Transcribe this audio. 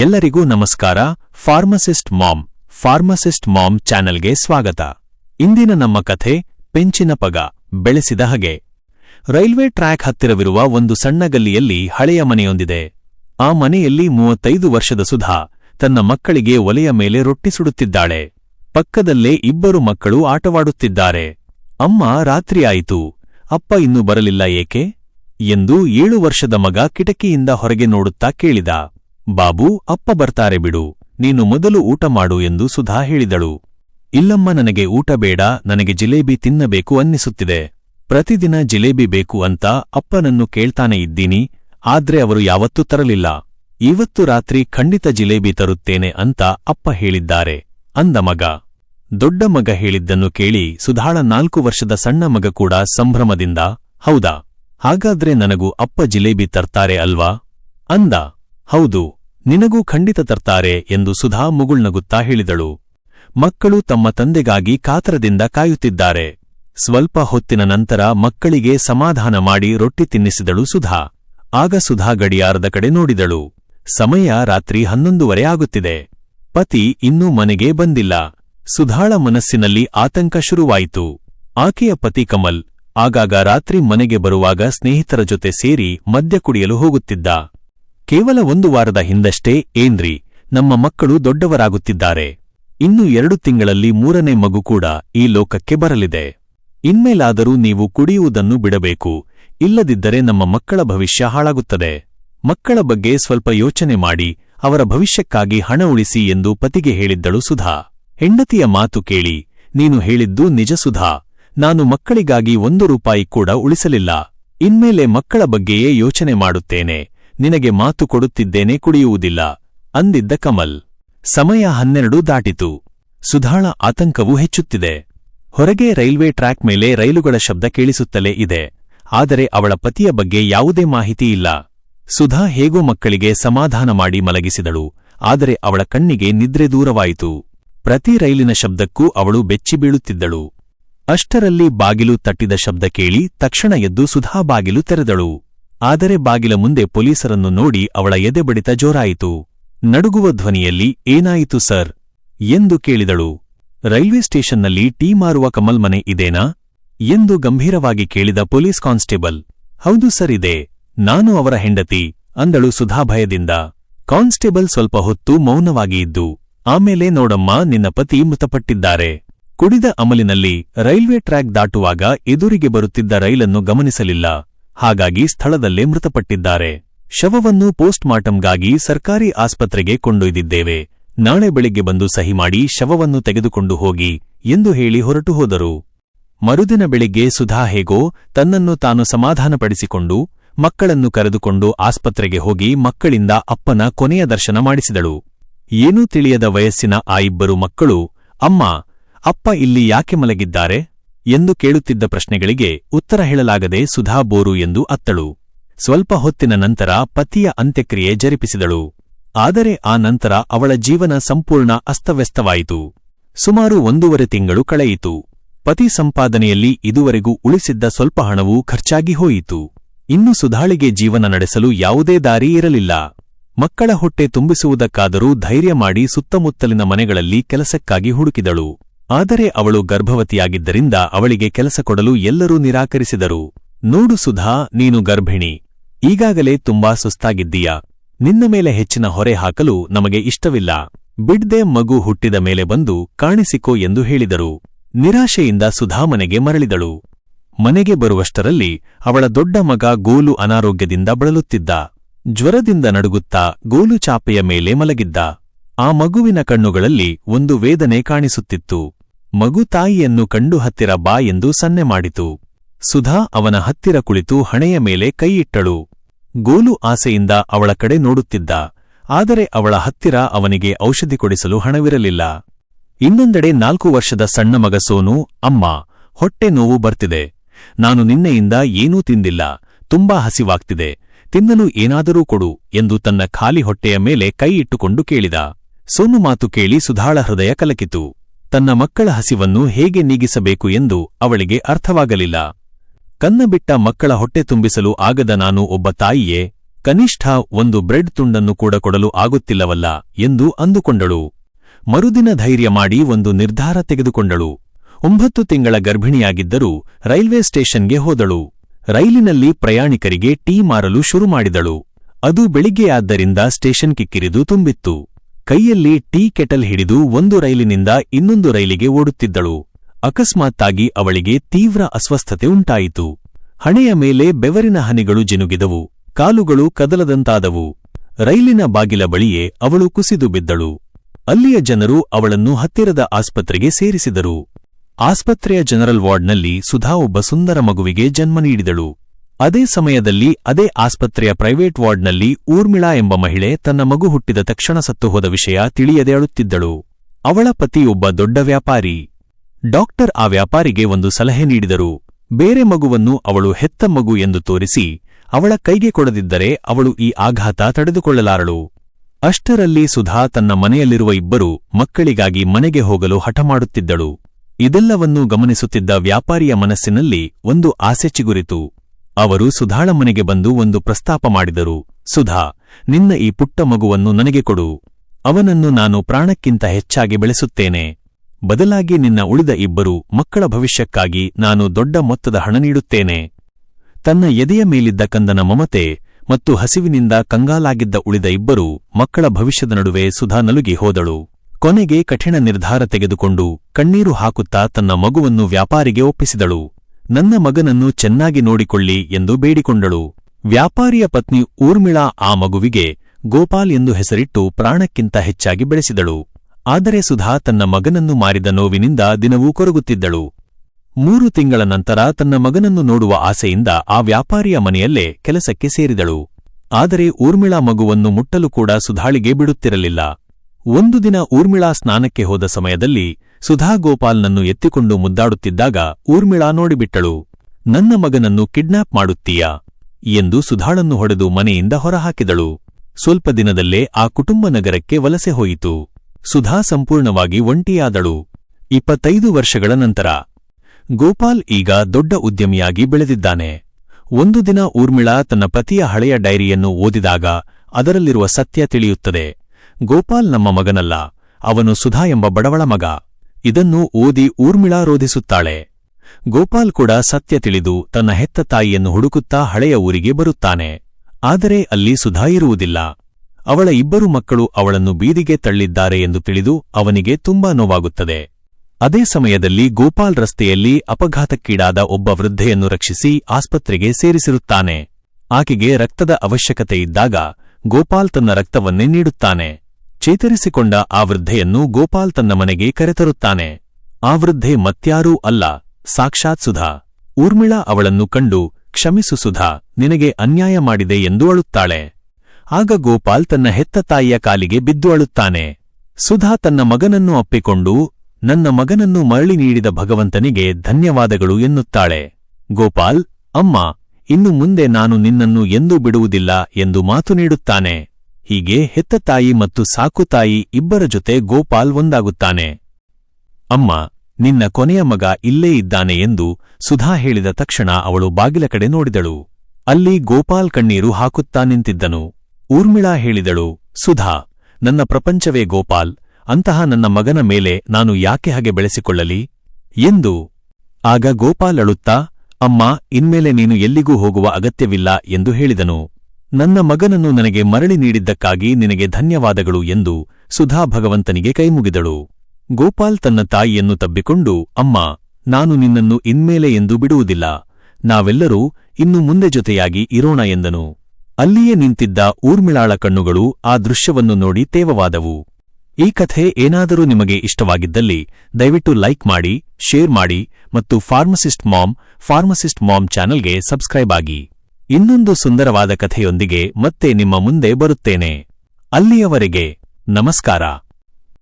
ಎಲ್ಲರಿಗೂ ನಮಸ್ಕಾರ. Pharmacist mom pharmacist mom ಚಾನೆಲ್ಗೆ ಸ್ವಾಗತ. ಇಂದಿನ ನಮ್ಮ ಕಥೆ, ಪೆಂಚಿನ ಪಗ, ಬೆಳೆಸಿದ ಹಗೆ. ರೈಲ್ವೆ ಟ್ರ್ಯಾಕ್ ಹತ್ತಿರವಿರುವ ಒಂದು ಸಣ್ಣ ಗಲ್ಲಿಯಲ್ಲಿ ಹಳೆಯ ಮನೆಯೊಂದಿದೆ. ಆ ಮನೆಯಲ್ಲಿ ಮೂವತ್ತೈದು ವರ್ಷದ ಸುಧಾ, ತನ್ನ ಮಕ್ಕಳಿಗೆ ಒಲೆಯ ಮೇಲೆ ರೊಟ್ಟಿ ಸುಡುತ್ತಿದ್ದಾಳೆ. ಪಕ್ಕದಲ್ಲೇ ಇಬ್ಬರು ಮಕ್ಕಳು ಆಟವಾಡುತ್ತಿದ್ದಾರೆ. ಅಮ್ಮ ರಾತ್ರಿಯಾಯಿತು ಅಪ್ಪ ಇನ್ನೂ ಬರಲಿಲ್ಲ ಏಕೆ? ಎಂದು ಏಳು ವರ್ಷದ ಮಗ ಕಿಟಕಿಯಿಂದ ಹೊರಗೆ ನೋಡುತ್ತಾ ಕೇಳಿದ. ಬಾಬು, ಅಪ್ಪ ಬರ್ತಾರೆ ಬಿಡು, ನೀನು ಮೊದಲು ಊಟ ಮಾಡು ಎಂದು ಸುಧಾ ಹೇಳಿದಳು. ಇಲ್ಲಮ್ಮ, ನನಗೆ ಊಟ ಬೇಡ, ನನಗೆ ಜಿಲೇಬಿ ತಿನ್ನಬೇಕು ಅನ್ನಿಸುತ್ತಿದೆ. ಪ್ರತಿದಿನ ಜಿಲೇಬಿ ಬೇಕು ಅಂತ ಅಪ್ಪನನ್ನು ಕೇಳ್ತಾನೆ ಇದ್ದೀನಿ, ಆದ್ರೆ ಅವರು ಯಾವತ್ತೂ ತರಲಿಲ್ಲ. ಇವತ್ತು ರಾತ್ರಿ ಖಂಡಿತ ಜಿಲೇಬಿ ತರುತ್ತೇನೆ ಅಂತ ಅಪ್ಪ ಹೇಳಿದ್ದಾರೆ, ಅಂದ ಮಗ. ದೊಡ್ಡ ಮಗ ಹೇಳಿದ್ದನ್ನು ಕೇಳಿ ಸುಧಾಳ ನಾಲ್ಕು ವರ್ಷದ ಸಣ್ಣ ಮಗ ಕೂಡ ಸಂಭ್ರಮದಿಂದ, ಹೌದಾ, ಹಾಗಾದ್ರೆ ನನಗೂ ಅಪ್ಪ ಜಿಲೇಬಿ ತರ್ತಾರೆ ಅಲ್ವಾ? ಅಂದ. ಹೌದು ನಿನಗೂ ಖಂಡಿತ ತರ್ತಾರೆ ಎಂದು ಸುಧಾ ಮುಗುಳ್ನಗುತ್ತಾ ಹೇಳಿದಳು. ಮಕ್ಕಳು ತಮ್ಮ ತಂದೆಗಾಗಿ ಕಾತರದಿಂದ ಕಾಯುತ್ತಿದ್ದಾರೆ. ಸ್ವಲ್ಪ ಹೊತ್ತಿನ ನಂತರ ಮಕ್ಕಳಿಗೆ ಸಮಾಧಾನ ಮಾಡಿ ರೊಟ್ಟಿ ತಿನ್ನಿಸಿದಳು ಸುಧಾ. ಆಗ ಸುಧಾ ಗಡಿಯಾರದ ಕಡೆ ನೋಡಿದಳು. ಸಮಯ ರಾತ್ರಿ ಹನ್ನೊಂದುವರೆ ಆಗುತ್ತಿದೆ. ಪತಿ ಇನ್ನೂ ಮನೆಗೆ ಬಂದಿಲ್ಲ. ಸುಧಾಳ ಮನಸ್ಸಿನಲ್ಲಿ ಆತಂಕ ಶುರುವಾಯಿತು. ಆಕೆಯ ಪತಿ ಕಮಲ್, ಆಗಾಗ ರಾತ್ರಿ ಮನೆಗೆ ಬರುವಾಗ ಸ್ನೇಹಿತರ ಜೊತೆ ಸೇರಿ ಮದ್ಯ ಕುಡಿಯಲು ಹೋಗುತ್ತಿದ್ದ. ಕೇವಲ ಒಂದು ವಾರದ ಹಿಂದಷ್ಟೇ ಏನ್ರಿ, ನಮ್ಮ ಮಕ್ಕಳು ದೊಡ್ಡವರಾಗುತ್ತಿದ್ದಾರೆ. ಇನ್ನು ಎರಡು ತಿಂಗಳಲ್ಲಿ ಮೂರನೇ ಮಗು ಕೂಡ ಈ ಲೋಕಕ್ಕೆ ಬರಲಿದೆ. ಇನ್ಮೇಲಾದರೂ ನೀವು ಕುಡಿಯುವುದನ್ನು ಬಿಡಬೇಕು, ಇಲ್ಲದಿದ್ದರೆ ನಮ್ಮ ಮಕ್ಕಳ ಭವಿಷ್ಯ ಹಾಳಾಗುತ್ತದೆ. ಮಕ್ಕಳ ಬಗ್ಗೆ ಸ್ವಲ್ಪ ಯೋಚನೆ ಮಾಡಿ, ಅವರ ಭವಿಷ್ಯಕ್ಕಾಗಿ ಹಣ ಉಳಿಸಿ ಎಂದು ಪತಿಗೆ ಹೇಳಿದ್ದಳು ಸುಧಾ. ಹೆಂಡತಿಯ ಮಾತು ಕೇಳಿ, ನೀನು ಹೇಳಿದ್ದು ನಿಜ ಸುಧಾ, ನಾನು ಮಕ್ಕಳಿಗಾಗಿ ಒಂದು ರೂಪಾಯಿ ಕೂಡ ಉಳಿಸಲಿಲ್ಲ. ಇನ್ಮೇಲೆ ಮಕ್ಕಳ ಬಗ್ಗೆಯೇ ಯೋಚನೆ ಮಾಡುತ್ತೇನೆ ನಿನಗೆ ಮಾತು ಕೊಡುತ್ತಿದ್ದೇನೆ ಕುಡಿಯುವುದಿಲ್ಲ, ಅಂದಿದ್ದ ಕಮಲ್. ಸಮಯ ಹನ್ನೆರಡು ದಾಟಿತು. ಸುಧಾಳ ಆತಂಕವು ಹೆಚ್ಚುತ್ತಿದೆ. ಹೊರಗೆ ರೈಲ್ವೆ ಟ್ರ್ಯಾಕ್ ಮೇಲೆ ರೈಲುಗಳ ಶಬ್ದ ಕೇಳಿಸುತ್ತಲೇ ಇದೆ. ಆದರೆ ಅವಳ ಪತಿಯ ಬಗ್ಗೆ ಯಾವುದೇ ಮಾಹಿತಿ ಇಲ್ಲ. ಸುಧಾ ಹೇಗೋ ಮಕ್ಕಳಿಗೆ ಸಮಾಧಾನ ಮಾಡಿ ಮಲಗಿಸಿದಳು. ಆದರೆ ಅವಳ ಕಣ್ಣಿಗೆ ನಿದ್ರೆ ದೂರವಾಯಿತು. ಪ್ರತಿ ರೈಲಿನ ಶಬ್ದಕ್ಕೂ ಅವಳು ಬೆಚ್ಚಿ ಬೀಳುತ್ತಿದ್ದಳು. ಅಷ್ಟರಲ್ಲಿ ಬಾಗಿಲು ತಟ್ಟಿದ ಶಬ್ದ ಕೇಳಿ ತಕ್ಷಣ ಎದ್ದು ಸುಧಾ ಬಾಗಿಲು ತೆರೆದಳು. ಆದರೆ ಬಾಗಿಲ ಮುಂದೆ ಪೊಲೀಸರನ್ನು ನೋಡಿ ಅವಳ ಎದೆ ಬಡಿತ ಜೋರಾಯಿತು. ನಡುಗುವ ಧ್ವನಿಯಲ್ಲಿ, ಏನಾಯಿತು ಸರ್ ಎಂದು ಕೇಳಿದಳು. ರೈಲ್ವೆ ಸ್ಟೇಷನ್ನಲ್ಲಿ ಟೀ ಮಾರುವ ಕಮಲ್ ಮನೆ ಇದೇನಾ? ಎಂದು ಗಂಭೀರವಾಗಿ ಕೇಳಿದ ಪೊಲೀಸ್ ಕಾನ್ಸ್ಟೇಬಲ್. ಹೌದು ಸರ್, ಇದೆ. ನಾನು ಅವರ ಹೆಂಡತಿ, ಅಂದಳು ಸುಧಾಭಯದಿಂದ ಕಾನ್ಸ್ಟೇಬಲ್ ಸ್ವಲ್ಪ ಹೊತ್ತು ಮೌನವಾಗಿ ಇದ್ದು, ಆಮೇಲೆ ನೋಡಮ್ಮ, ನಿನ್ನ ಪತಿ ಮೃತಪಟ್ಟಿದ್ದಾರೆ. ಕುಡಿದ ಅಮಲಿನಲ್ಲಿ ರೈಲ್ವೆ ಟ್ರ್ಯಾಕ್ ದಾಟುವಾಗ ಎದುರಿಗೆ ಬರುತ್ತಿದ್ದ ರೈಲನ್ನು ಗಮನಿಸಲಿಲ್ಲ. ಹಾಗಾಗಿ ಸ್ಥಳದಲ್ಲೇ ಮೃತಪಟ್ಟಿದ್ದಾರೆ. ಶವವನ್ನು ಪೋಸ್ಟ್ಮಾರ್ಟಂಗಾಗಿ ಸರ್ಕಾರಿ ಆಸ್ಪತ್ರೆಗೆ ಕೊಂಡೊಯ್ದಿದ್ದೇವೆ. ನಾಳೆ ಬೆಳಿಗ್ಗೆ ಬಂದು ಸಹಿ ಮಾಡಿ ಶವವನ್ನು ತೆಗೆದುಕೊಂಡು ಹೋಗಿ ಎಂದು ಹೇಳಿ ಹೊರಟು ಹೋದರು. ಮರುದಿನ ಬೆಳಿಗ್ಗೆ ಸುಧಾ ಹೇಗೋ ತನ್ನನ್ನು ತಾನು ಸಮಾಧಾನಪಡಿಸಿಕೊಂಡು ಮಕ್ಕಳನ್ನು ಕರೆದುಕೊಂಡು ಆಸ್ಪತ್ರೆಗೆ ಹೋಗಿ ಮಕ್ಕಳಿಂದ ಅಪ್ಪನ ಕೊನೆಯ ದರ್ಶನ ಮಾಡಿಸಿದಳು. ಏನೂ ತಿಳಿಯದ ವಯಸ್ಸಿನ ಆ ಇಬ್ಬರು ಮಕ್ಕಳು, ಅಮ್ಮ, ಅಪ್ಪ ಇಲ್ಲಿ ಯಾಕೆ ಮಲಗಿದ್ದಾರೆ? ಎಂದು ಕೇಳುತ್ತಿದ್ದ ಪ್ರಶ್ನೆಗಳಿಗೆ ಉತ್ತರ ಹೇಳಲಾಗದೆ ಸುಧಾ ಬೋರು ಎಂದು ಅತ್ತಳು. ಸ್ವಲ್ಪ ಹೊತ್ತಿನ ನಂತರ ಪತಿಯ ಅಂತ್ಯಕ್ರಿಯೆ ಜರಿಪಿಸಿದಳು. ಆದರೆ ಆ ನಂತರ ಅವಳ ಜೀವನ ಸಂಪೂರ್ಣ ಅಸ್ತವ್ಯಸ್ತವಾಯಿತು. ಸುಮಾರು ಒಂದೂವರೆ ತಿಂಗಳು ಕಳೆಯಿತು. ಪತಿ ಸಂಪಾದನೆಯಲ್ಲಿ ಇದುವರೆಗೂ ಉಳಿಸಿದ್ದ ಸ್ವಲ್ಪ ಹಣವೂ ಖರ್ಚಾಗಿ ಹೋಯಿತು. ಇನ್ನು ಸುಧಾಳಿಗೆ ಜೀವನ ನಡೆಸಲು ಯಾವುದೇ ದಾರಿ ಇರಲಿಲ್ಲ. ಮಕ್ಕಳ ಹೊಟ್ಟೆ ತುಂಬಿಸುವುದಕ್ಕಾದರೂ ಧೈರ್ಯ ಮಾಡಿ ಸುತ್ತಮುತ್ತಲಿನ ಮನೆಗಳಲ್ಲಿ ಕೆಲಸಕ್ಕಾಗಿ ಹುಡುಕಿದಳು. ಆದರೆ ಅವಳು ಗರ್ಭವತಿಯಾಗಿದ್ದರಿಂದ ಅವಳಿಗೆ ಕೆಲಸ ಕೊಡಲು ಎಲ್ಲರೂ ನಿರಾಕರಿಸಿದರು. ನೋಡು ಸುಧಾ, ನೀನು ಗರ್ಭಿಣಿ. ಈಗಾಗಲೇ ತುಂಬಾ ಸುಸ್ತಾಗಿದ್ದೀಯ. ನಿನ್ನ ಮೇಲೆ ಹೆಚ್ಚಿನ ಹೊರೆ ಹಾಕಲು ನಮಗೆ ಇಷ್ಟವಿಲ್ಲ. ಬಿಡ್ದೆ ಮಗು ಹುಟ್ಟಿದ ಮೇಲೆ ಬಂದು ಕಾಣಿಸಿಕೋ ಎಂದು ಹೇಳಿದರು. ನಿರಾಶೆಯಿಂದ ಸುಧಾ ಮನೆಗೆ ಮರಳಿದಳು. ಮನೆಗೆ ಬರುವಷ್ಟರಲ್ಲಿ ಅವಳ ದೊಡ್ಡ ಮಗ ಗೋಲು ಅನಾರೋಗ್ಯದಿಂದ ಬಳಲುತ್ತಿದ್ದ. ಜ್ವರದಿಂದ ನಡುಗುತ್ತಾ ಗೋಲು ಚಾಪೆಯ ಮೇಲೆ ಮಲಗಿದ್ದ. ಆ ಮಗುವಿನ ಕಣ್ಣುಗಳಲ್ಲಿ ಒಂದು ವೇದನೆ ಕಾಣಿಸುತ್ತಿತ್ತು. ಮಗು ತಾಯಿಯನ್ನು ಕಂಡು ಹತ್ತಿರ ಬಾ ಎಂದು ಸನ್ನೆ ಮಾಡಿತು. ಸುಧಾ ಅವನ ಹತ್ತಿರ ಕುಳಿತು ಹಣೆಯ ಮೇಲೆ ಕೈಯಿಟ್ಟಳು ಗೋಲು ಆಸೆಯಿಂದ ಅವಳ ಕಡೆ ನೋಡುತ್ತಿದ್ದ. ಆದರೆ ಅವಳ ಹತ್ತಿರ ಅವನಿಗೆ ಔಷಧಿ ಕೊಡಿಸಲು ಹಣವಿರಲಿಲ್ಲ. ಇನ್ನೊಂದೆಡೆ ನಾಲ್ಕು ವರ್ಷದ ಸಣ್ಣ ಮಗ ಸೋನು, ಅಮ್ಮ, ಹೊಟ್ಟೆ ನೋವು ಬರ್ತಿದೆ. ನಾನು ನಿನ್ನೆಯಿಂದ ಏನೂ ತಿಂದಿಲ್ಲ. ತುಂಬಾ ಹಸಿವಾಗ್ತಿದೆ. ತಿನ್ನಲು ಏನಾದರೂ ಕೊಡು ಎಂದು ತನ್ನ ಖಾಲಿ ಹೊಟ್ಟೆಯ ಮೇಲೆ ಕೈ ಇಟ್ಟುಕೊಂಡು ಕೇಳಿದ. ಸೋನು ಮಾತು ಕೇಳಿ ಸುಧಾಳ ಹೃದಯ ಕಲಕಿತು. ತನ್ನ ಮಕ್ಕಳ ಹಸಿವನ್ನು ಹೇಗೆ ನೀಗಿಸಬೇಕು ಎಂದು ಅವಳಿಗೆ ಅರ್ಥವಾಗಲಿಲ್ಲ. ಕನ್ನ ಬಿಟ್ಟ ಮಕ್ಕಳ ಹೊಟ್ಟೆ ತುಂಬಿಸಲು ಆಗದ ನಾನು ಒಬ್ಬ ತಾಯಿಯೇ, ಕನಿಷ್ಠ ಒಂದು ಬ್ರೆಡ್ ತುಂಡನ್ನು ಕೂಡ ಕೊಡಲು ಆಗುತ್ತಿಲ್ಲವಲ್ಲ ಎಂದು ಅಂದುಕೊಂಡಳು. ಮರುದಿನ ಧೈರ್ಯ ಮಾಡಿ ಒಂದು ನಿರ್ಧಾರ ತೆಗೆದುಕೊಂಡಳು. ಒಂಬತ್ತು ತಿಂಗಳ ಗರ್ಭಿಣಿಯಾಗಿದ್ದರೂ ರೈಲ್ವೆ ಸ್ಟೇಷನ್ಗೆ ಹೋದಳು. ರೈಲಿನಲ್ಲಿ ಪ್ರಯಾಣಿಕರಿಗೆ ಟೀ ಮಾರಲು ಶುರು ಮಾಡಿದಳು. ಅದು ಬೆಳಿಗ್ಗೆಯಾದ್ದರಿಂದ ಸ್ಟೇಷನ್ ಕಿಕ್ಕಿರಿದು ತುಂಬಿತ್ತು. ಕೈಯಲ್ಲಿ ಟೀ ಕೆಟಲ್ ಹಿಡಿದು ಒಂದು ರೈಲಿನಿಂದ ಇನ್ನೊಂದು ರೈಲಿಗೆ ಓಡುತ್ತಿದ್ದಳು. ಅಕಸ್ಮಾತ್ತಾಗಿ ಅವಳಿಗೆ ತೀವ್ರ ಅಸ್ವಸ್ಥತೆ ಉಂಟಾಯಿತು. ಹಣೆಯ ಮೇಲೆ ಬೆವರಿನ ಹನಿಗಳು ಜಿನುಗಿದವು. ಕಾಲುಗಳು ಕದಲದಂತಾದವು. ರೈಲಿನ ಬಾಗಿಲ ಬಳಿಯೇ ಅವಳು ಕುಸಿದು ಬಿದ್ದಳು. ಅಲ್ಲಿಯ ಜನರು ಅವಳನ್ನು ಹತ್ತಿರದ ಆಸ್ಪತ್ರೆಗೆ ಸೇರಿಸಿದರು. ಆಸ್ಪತ್ರೆಯ ಜನರಲ್ ವಾರ್ಡ್ನಲ್ಲಿ ಸುಧಾ ಒಬ್ಬ ಸುಂದರ ಮಗುವಿಗೆ ಜನ್ಮ ನೀಡಿದಳು. ಅದೇ ಸಮಯದಲ್ಲಿ ಅದೇ ಆಸ್ಪತ್ರೆಯ ಪ್ರೈವೇಟ್ ವಾರ್ಡ್ನಲ್ಲಿ ಊರ್ಮಿಳಾ ಎಂಬ ಮಹಿಳೆ ತನ್ನ ಮಗು ಹುಟ್ಟಿದ ತಕ್ಷಣ ಸತ್ತು ಹೋದ ವಿಷಯ ತಿಳಿಯದೆ ಅಳುತ್ತಿದ್ದಳು. ಅವಳ ಪತಿಯೊಬ್ಬ ದೊಡ್ಡ ವ್ಯಾಪಾರಿ. ಡಾಕ್ಟರ್ ಆ ವ್ಯಾಪಾರಿಗೆ ಒಂದು ಸಲಹೆ ನೀಡಿದರು. ಬೇರೆ ಮಗುವನ್ನು ಅವಳು ಹೆತ್ತ ಮಗು ಎಂದು ತೋರಿಸಿ, ಅವಳ ಕೈಗೆ ಕೊಡದಿದ್ದರೆ ಅವಳು ಈ ಆಘಾತ ತಡೆದುಕೊಳ್ಳಲಾರಳು. ಅಷ್ಟರಲ್ಲಿ ಸುಧಾ ತನ್ನ ಮನೆಯಲ್ಲಿರುವ ಇಬ್ಬರು ಮಕ್ಕಳಿಗಾಗಿ ಮನೆಗೆ ಹೋಗಲು ಹಠಮಾಡುತ್ತಿದ್ದಳು ಇದೆಲ್ಲವನ್ನೂ ಗಮನಿಸುತ್ತಿದ್ದ ವ್ಯಾಪಾರಿಯ ಮನಸ್ಸಿನಲ್ಲಿ ಒಂದು ಆಸೆ ಚಿಗುರಿತು. ಅವರು ಸುಧಾಳ ಮನೆಗೆ ಬಂದು ಒಂದು ಪ್ರಸ್ತಾಪ ಮಾಡಿದರು. ಸುಧಾ, ನಿನ್ನ ಈ ಪುಟ್ಟ ಮಗುವನ್ನು ನನಗೆ ಕೊಡು. ಅವನನ್ನು ನಾನು ಪ್ರಾಣಕ್ಕಿಂತ ಹೆಚ್ಚಾಗಿ ಬೆಳೆಸುತ್ತೇನೆ. ಬದಲಾಗಿ ನಿನ್ನ ಉಳಿದ ಇಬ್ಬರು ಮಕ್ಕಳ ಭವಿಷ್ಯಕ್ಕಾಗಿ ನಾನು ದೊಡ್ಡ ಮೊತ್ತದ ಹಣ ನೀಡುತ್ತೇನೆ. ತನ್ನ ಎದೆಯ ಮೇಲಿದ್ದ ಕಂದನ ಮಮತೆ ಮತ್ತು ಹಸಿವಿನಿಂದ ಕಂಗಾಲಾಗಿದ್ದ ಉಳಿದ ಇಬ್ಬರು ಮಕ್ಕಳ ಭವಿಷ್ಯದ ನಡುವೆ ಸುಧಾ ನಲುಗಿ ಹೋದಳು. ಕೊನೆಗೆ ಕಠಿಣ ನಿರ್ಧಾರ ತೆಗೆದುಕೊಂಡು ಕಣ್ಣೀರು ಹಾಕುತ್ತಾ ತನ್ನ ಮಗುವನ್ನು ವ್ಯಾಪಾರಿಗೆ ಒಪ್ಪಿಸಿದಳು. ನನ್ನ ಮಗನನ್ನು ಚೆನ್ನಾಗಿ ನೋಡಿಕೊಳ್ಳಿ ಎಂದು ಬೇಡಿಕೊಂಡಳು. ವ್ಯಾಪಾರಿಯ ಪತ್ನಿ ಊರ್ಮಿಳಾ ಆ ಮಗುವಿಗೆ ಗೋಪಾಲ್ ಎಂದು ಹೆಸರಿಟ್ಟು ಪ್ರಾಣಕ್ಕಿಂತ ಹೆಚ್ಚಾಗಿ ಬೆಳೆಸಿದಳು. ಆದರೆ ಸುಧಾ ತನ್ನ ಮಗನನ್ನು ಮಾರಿದ ನೋವಿನಿಂದ ದಿನವೂ ಕೊರಗುತ್ತಿದ್ದಳು. ಮೂರು ತಿಂಗಳ ನಂತರ ತನ್ನ ಮಗನನ್ನು ನೋಡುವ ಆಸೆಯಿಂದ ಆ ವ್ಯಾಪಾರಿಯ ಮನೆಯಲ್ಲೇ ಕೆಲಸಕ್ಕೆ ಸೇರಿದಳು. ಆದರೆ ಊರ್ಮಿಳಾ ಮಗುವನ್ನು ಮುಟ್ಟಲು ಕೂಡ ಸುಧಾಳಿಗೆ ಬಿಡುತ್ತಿರಲಿಲ್ಲ. ಒಂದು ದಿನ ಊರ್ಮಿಳಾ ಸ್ನಾನಕ್ಕೆ ಹೋದ ಸಮಯದಲ್ಲಿ ಸುಧಾ ಗೋಪಾಲ್ನನ್ನು ಎತ್ತಿಕೊಂಡು ಮುದ್ದಾಡುತ್ತಿದ್ದಾಗ ಊರ್ಮಿಳಾ ನೋಡಿಬಿಟ್ಟಳು. ನನ್ನ ಮಗನನ್ನು ಕಿಡ್ನಾಪ್ ಮಾಡುತ್ತೀಯಾ? ಎಂದು ಸುಧಾಳನ್ನು ಹೊಡೆದು ಮನೆಯಿಂದ ಹೊರಹಾಕಿದಳು. ಸ್ವಲ್ಪ ದಿನದಲ್ಲೇ ಆ ಕುಟುಂಬ ನಗರಕ್ಕೆ ವಲಸೆ ಹೋಯಿತು. ಸುಧಾ ಸಂಪೂರ್ಣವಾಗಿ ಒಂಟಿಯಾದಳು. ಇಪ್ಪತ್ತೈದು ವರ್ಷಗಳ ನಂತರ ಗೋಪಾಲ್ ಈಗ ದೊಡ್ಡ ಉದ್ಯಮಿಯಾಗಿ ಬೆಳೆದಿದ್ದಾನೆ. ಒಂದು ದಿನ ಊರ್ಮಿಳಾ ತನ್ನ ಪತಿಯ ಹಳೆಯ ಡೈರಿಯನ್ನು ಓದಿದಾಗ ಅದರಲ್ಲಿರುವ ಸತ್ಯ ತಿಳಿಯುತ್ತದೆ. ಗೋಪಾಲ್ ನಮ್ಮ ಮಗನಲ್ಲ, ಅವನು ಸುಧಾ ಎಂಬ ಬಡವಳ ಮಗ. ಇದನ್ನು ಓದಿ ಊರ್ಮಿಳಾ ರೋಧಿಸುತ್ತಾಳೆ ಗೋಪಾಲ್ ಕೂಡ ಸತ್ಯ ತಿಳಿದು ತನ್ನ ಹೆತ್ತ ತಾಯಿಯನ್ನು ಹುಡುಕುತ್ತಾ ಹಳೆಯ ಊರಿಗೆ ಬರುತ್ತಾನೆ. ಆದರೆ ಅಲ್ಲಿ ಸುಧಾ ಇರುವುದಿಲ್ಲ. ಅವಳ ಇಬ್ಬರು ಮಕ್ಕಳು ಅವಳನ್ನು ಬೀದಿಗೆ ತಳ್ಳಿದ್ದಾರೆ ಎಂದು ತಿಳಿದು ಅವನಿಗೆ ತುಂಬಾ ನೋವಾಗುತ್ತದೆ. ಅದೇ ಸಮಯದಲ್ಲಿ ಗೋಪಾಲ್ ರಸ್ತೆಯಲ್ಲಿ ಅಪಘಾತಕ್ಕೀಡಾದ ಒಬ್ಬ ವೃದ್ಧೆಯನ್ನು ರಕ್ಷಿಸಿ ಆಸ್ಪತ್ರೆಗೆ ಸೇರಿಸಿರುತ್ತಾನೆ. ಆಕೆಗೆ ರಕ್ತದ ಅವಶ್ಯಕತೆಯಿದ್ದಾಗ ಗೋಪಾಲ್ ತನ್ನ ರಕ್ತವನ್ನೇ ನೀಡುತ್ತಾನೆ. ಚೇತರಿಸಿಕೊಂಡ ಆ ವೃದ್ಧೆಯನ್ನು ಗೋಪಾಲ್ ತನ್ನ ಮನೆಗೆ ಕರೆತರುತ್ತಾನೆ. ಆ ವೃದ್ಧೆ ಮತ್ಯಾರೂ ಅಲ್ಲ, ಸಾಕ್ಷಾತ್ ಸುಧಾ. ಊರ್ಮಿಳಾ ಅವಳನ್ನು ಕಂಡು, ಕ್ಷಮಿಸು ಸುಧಾ, ನಿನಗೆ ಅನ್ಯಾಯ ಮಾಡಿದೆ ಎಂದು ಅಳುತ್ತಾಳೆ. ಆಗ ಗೋಪಾಲ್ ತನ್ನ ಹೆತ್ತ ತಾಯಿಯ ಕಾಲಿಗೆ ಬಿದ್ದು ಅಳುತ್ತಾನೆ. ಸುಧಾ ತನ್ನ ಮಗನನ್ನು ಅಪ್ಪಿಕೊಂಡು, ನನ್ನ ಮಗನನ್ನು ಮರಳಿ ನೀಡಿದ ಭಗವಂತನಿಗೆ ಧನ್ಯವಾದಗಳು ಎನ್ನುತ್ತಾಳೆ. ಗೋಪಾಲ್, ಅಮ್ಮ, ಇನ್ನು ಮುಂದೆ ನಾನು ನಿನ್ನನ್ನು ಎಂದೂ ಬಿಡುವುದಿಲ್ಲ ಎಂದು ಮಾತು ನೀಡುತ್ತಾನೆ. ಹೀಗೆ ಹೆತ್ತ ತಾಯಿ ಮತ್ತು ಸಾಕು ತಾಯಿ ಇಬ್ಬರ ಜೊತೆ ಗೋಪಾಲ್ ಒಂದಾಗುತ್ತಾನೆ. ಅಮ್ಮ, ನಿನ್ನ ಕೊನೆಯ ಮಗ ಇಲ್ಲೇ ಇದ್ದಾನೆ ಎಂದು ಸುಧಾ ಹೇಳಿದ ತಕ್ಷಣ ಅವಳು ಬಾಗಿಲ ಕಡೆ ನೋಡಿದಳು. ಅಲ್ಲಿ ಗೋಪಾಲ್ ಕಣ್ಣೀರು ಹಾಕುತ್ತಾ ನಿಂತಿದ್ದನು. ಊರ್ಮಿಳಾ ಹೇಳಿದಳು, ಸುಧಾ, ನನ್ನ ಪ್ರಪಂಚವೇ ಗೋಪಾಲ್, ಅಂತಹ ನನ್ನ ಮಗನ ಮೇಲೆ ನಾನು ಯಾಕೆ ಹಾಗೆ ಬೆಳೆಸಿಕೊಳ್ಳಲಿ? ಎಂದು? ಆಗ ಗೋಪಾಲ್ ಅಳುತ್ತಾ, ಅಮ್ಮ, ಇನ್ಮೇಲೆ ನೀನು ಎಲ್ಲಿಗೂ ಹೋಗುವ ಅಗತ್ಯವಿಲ್ಲ ಎಂದು ಹೇಳಿದನು. ನನ್ನ ಮಗನನ್ನು ನನಗೆ ಮರಳಿ ನೀಡಿದ್ದಕ್ಕಾಗಿ ನಿನಗೆ ಧನ್ಯವಾದಗಳು ಎಂದು ಸುಧಾ ಭಗವಂತನಿಗೆ ಕೈಮುಗಿದಳು. ಗೋಪಾಲ್ ತನ್ನ ತಾಯಿಯನ್ನು ತಬ್ಬಿಕೊಂಡು, ಅಮ್ಮ, ನಾನು ನಿನ್ನನ್ನು ಇನ್ಮೇಲೆ ಎಂದು ಬಿಡುವುದಿಲ್ಲ. ನಾವೆಲ್ಲರೂ ಇನ್ನು ಮುಂದೆ ಜೊತೆಯಾಗಿ ಇರೋಣ ಎಂದನು. ಅಲ್ಲಿಯೇ ನಿಂತಿದ್ದ ಊರ್ಮಿಳಾಳ ಕಣ್ಣುಗಳು ಆ ದೃಶ್ಯವನ್ನು ನೋಡಿ ತೇವವಾದವು. ಈ ಕಥೆ ಏನಾದರೂ ನಿಮಗೆ ಇಷ್ಟವಾಗಿದ್ದಲ್ಲಿ ದಯವಿಟ್ಟು ಲೈಕ್ ಮಾಡಿ, ಶೇರ್ ಮಾಡಿ ಮತ್ತು ಫಾರ್ಮಸಿಸ್ಟ್ ಮಾಮ್ ಫಾರ್ಮಸಿಸ್ಟ್ ಮಾಮ್ ಚಾನೆಲ್ಗೆ ಸಬ್ಸ್ಕ್ರೈಬ್ ಆಗಿ. ಇನ್ನೊಂದು ಸುಂದರವಾದ ಕಥೆಯೊಂದಿಗೆ ಮತ್ತೆ ನಿಮ್ಮ ಮುಂದೆ ಬರುತ್ತೇನೆ. ಅಲ್ಲಿಯವರೆಗೆ ನಮಸ್ಕಾರ.